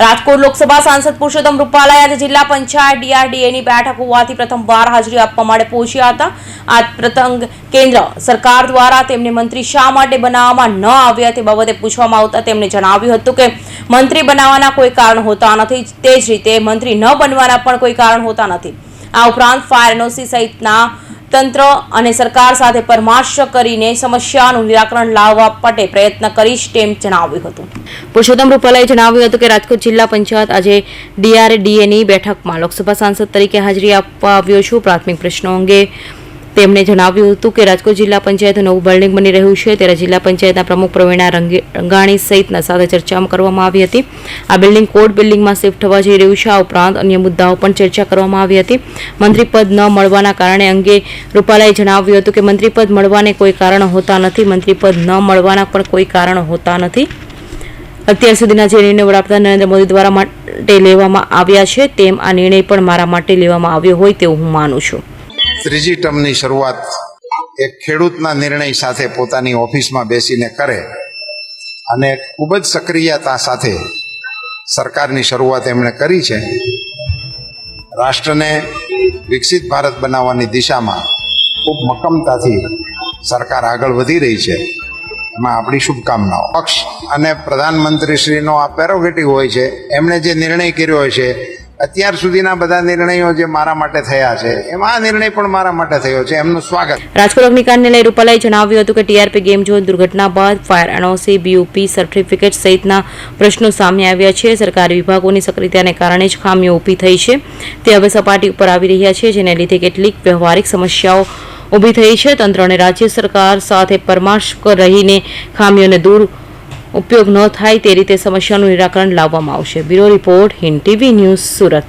રાજકોટ લોકસભા સાંસદ પુરુષોત્તમ રૂપાલાએ આજે જિલ્લા પંચાયત ડીઆરડીએની બેઠક હોવાથી પ્રથમવાર હાજરી આપવા માટે પહોંચ્યા હતા. આ પ્રતંગ કેન્દ્ર સરકાર દ્વારા તેમને મંત્રી શા માટે બનાવવામાં ન આવ્યા તે બાબતે પૂછવામાં આવતા તેમણે જણાવ્યું હતું કે, મંત્રી બનાવવાના કોઈ કારણ હોતા નથી, તે જ રીતે મંત્રી ન બનવાના પણ કોઈ કારણ હોતા નથી. આ ઉપરાંત ફાયર એનઓસી સહિતના તંત્ર અને સરકાર સાથે પરામર્શ કરીને સમસ્યાનું નિરાકરણ લાવવા માટે પ્રયત્ન કરીશ તેમ જણાવ્યું હતું. પુરુષોત્તમ રૂપાલાએ જણાવ્યું હતું કે રાજકોટ જિલ્લા પંચાયત આજે ડીઆરડીએની બેઠકમાં લોકસભા સાંસદ તરીકે હાજરી આપવા આવ્યો છું. પ્રાથમિક પ્રશ્નો અંગે તેમણે જણાવ્યું હતું કે રાજકોટ જિલ્લા પંચાયત નવું બિલ્ડિંગ બની રહ્યું છે. ત્યારે જિલ્લા પંચાયતના પ્રમુખ પ્રવીણા રંગે- રંગાણી સહિતના સાથે ચર્ચા કરવામાં આવી હતી. આ બિલ્ડિંગ કોર્ટ બિલ્ડિંગમાં શિફ્ટ થવા જઈ રહ્યું છે. આ ઉપરાંત અન્ય મુદ્દાઓ પણ ચર્ચા કરવામાં આવી હતી. મંત્રીપદ ન મળવાના કારણે અંગે રૂપાલાએ જણાવ્યું હતું કે મંત્રીપદ મળવાને કોઈ કારણ હોતા નથી. મંત્રીપદ ન મળવાના પણ કોઈ કારણ હોતા નથી. અત્યાર સુધીના જે નિર્ણય વડાપ્રધાન નરેન્દ્ર મોદી દ્વારા માટે લેવામાં આવ્યા છે, તેમ આ નિર્ણય પણ મારા માટે લેવામાં આવ્યો હોય તેવું હું માનું છું. ત્રીજી ટર્મની શરૂઆત એક ખેડૂતના નિર્ણય સાથે પોતાની ઓફિસમાં બેસીને કરે અને ખૂબ જ સક્રિયતા સાથે સરકારની શરૂઆત એમણે કરી છે. રાષ્ટ્રને વિકસિત ભારત બનાવવાની દિશામાં ખૂબ મક્કમતાથી સરકાર આગળ વધી રહી છે. એમાં આપણી શુભકામનાઓ. પક્ષ અને પ્રધાનમંત્રીશ્રીનો આ પેરોગેટિવ હોય છે. એમણે જે નિર્ણય કર્યો હોય છે અત્યાર સુધીના બધા નિર્ણયો જે મારા માટે થયા છે, એમાં આ નિર્ણય પણ મારા માટે થયો છે, એમનું સ્વાગત. રાજકોટ અગ્નિકાંડને લઈ રૂપાલાએ જણાવ્યું હતું કે ટીઆરપી ગેમ ઝોન દુર્ઘટના બાદ ફાયર એનઓસી બીયુપી સર્ટિફિકેટ સહિતના પ્રશ્નો સામે આવ્યા છે. સરકારી વિભાગોની સક્રિયતાને કારણે જ ખામીઓ ઊભી થઈ છે. તે હવે સપાટી ઉપર આવી રહ્યા છે, જેને લીધે કેટલીક વ્યવહારિક સમસ્યાઓ ઊભી થઈ છે. તંત્ર અને રાજ્ય સરકાર સાથે પરમાર્શ રહીને ખામીઓને દૂર ઉપયોગ ન થાય તે રીતે સમસ્યાનું નિરાકરણ લાવવામાં આવશે. Bureau report Hind TV news Surat.